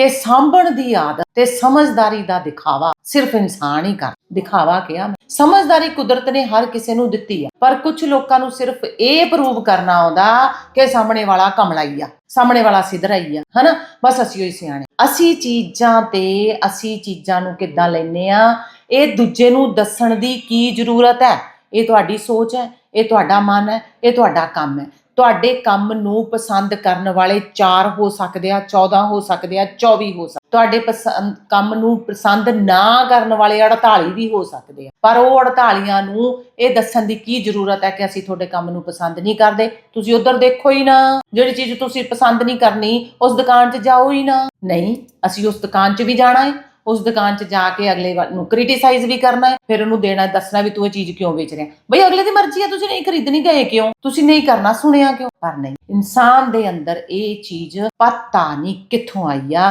ਕਿ ਸਾਂਭਣ ਦੀ ਆਦਤ ਤੇ ਸਮਝਦਾਰੀ ਦਾ ਦਿਖਾਵਾ ਸਿਰਫ ਇਨਸਾਨ ਹੀ ਕਰ ਦਿਖਾਵਾ ਕਿਹਾ ਸਮਝਦਾਰੀ ਕੁਦਰਤ ਨੇ ਹਰ ਕਿਸੇ ਨੂੰ ਦਿੱਤੀ ਆ। ਪਰ ਕੁਝ ਲੋਕਾਂ ਨੂੰ ਸਿਰਫ ਇਹ ਪ੍ਰੂਵ ਕਰਨਾ ਆਉਂਦਾ ਕਿ ਸਾਹਮਣੇ ਵਾਲਾ ਕਮਲਾਈ ਆ, ਸਾਹਮਣੇ ਵਾਲਾ ਸਿਧਰਾਈ ਆ, ਹਨਾ? ਬਸ ਅਸੀਂ ਹੋਈ ਸਿਆਣੇ। ਅਸੀਂ ਚੀਜ਼ਾਂ ਤੇ, ਅਸੀਂ ਚੀਜ਼ਾਂ ਨੂੰ ਕਿੱਦਾਂ ਲੈਨੇ ਆ? ਇਹ ਦੂਜੇ ਨੂੰ ਦੱਸਣ ਦੀ ਕੀ ਜ਼ਰੂਰਤ ਹੈ? ਇਹ ਤੁਹਾਡੀ ਸੋਚ ਹੈ, ਇਹ ਤੁਹਾਡਾ ਮਨ ਹੈ, ਇਹ ਤੁਹਾਡਾ ਕੰਮ ਹੈ। ਤੁਹਾਡੇ ਕੰਮ ਨੂੰ ਪਸੰਦ ਕਰਨ ਵਾਲੇ 4 ਹੋ ਸਕਦੇ ਆ 14 ਹੋ ਸਕਦੇ ਆ 24 ਹੋ ਸਕਦੇ ਤੁਹਾਡੇ ਪਸੰਦ, ਕੰਮ ਨੂੰ ਪਸੰਦ ਨਾ ਕਰਨ ਵਾਲੇ 48 ਵੀ ਹੋ ਸਕਦੇ ਆ। ਪਰ ਉਹ 48 ਨੂੰ ਇਹ ਦੱਸਣ ਦੀ ਕੀ ਜ਼ਰੂਰਤ ਹੈ ਕਿ ਅਸੀਂ ਤੁਹਾਡੇ ਕੰਮ ਨੂੰ ਪਸੰਦ ਨਹੀਂ ਕਰਦੇ? ਤੁਸੀਂ ਉਧਰ ਦੇਖੋ ਹੀ ਨਾ। ਜਿਹੜੀ ਚੀਜ਼ ਤੁਸੀਂ ਪਸੰਦ ਨਹੀਂ ਕਰਨੀ, ਉਸ ਦੁਕਾਨ 'ਚ ਜਾਓ ਹੀ ਨਾ। ਨਹੀਂ, ਅਸੀਂ ਉਸ ਦੁਕਾਨ 'ਚ ਵੀ ਜਾਣਾ ਹੈ। ਉਸ ਦੁਕਾਨ 'ਚ ਜਾ ਕੇ ਅਗਲੇ ਨੂੰ ਕ੍ਰਿਟਿਸਾਈਜ਼ ਵੀ ਕਰਨਾ ਹੈ, ਫਿਰ ਉਹਨੂੰ ਦੇਣਾ, ਦੱਸਣਾ ਵੀ ਤੂੰ ਇਹ ਚੀਜ਼ ਕਿਉਂ ਵੇਚ ਰਿਹਾ ਬਈ ਅਗਲੇ ਦੀ ਮਰਜ਼ੀ ਹੈ, ਤੁਸੀਂ ਨਹੀਂ ਖਰੀਦਣੀ, ਗਏ ਕਿਉਂ? ਤੁਸੀਂ ਨਹੀਂ ਕਰਨਾ, ਸੁਣਿਆ ਕਿਉਂ? ਪਰ ਨਹੀਂ, ਇਨਸਾਨ ਦੇ ਅੰਦਰ ਇਹ ਚੀਜ਼ ਪਤਾ ਨਹੀਂ ਕਿੱਥੋਂ ਆਈ ਆ।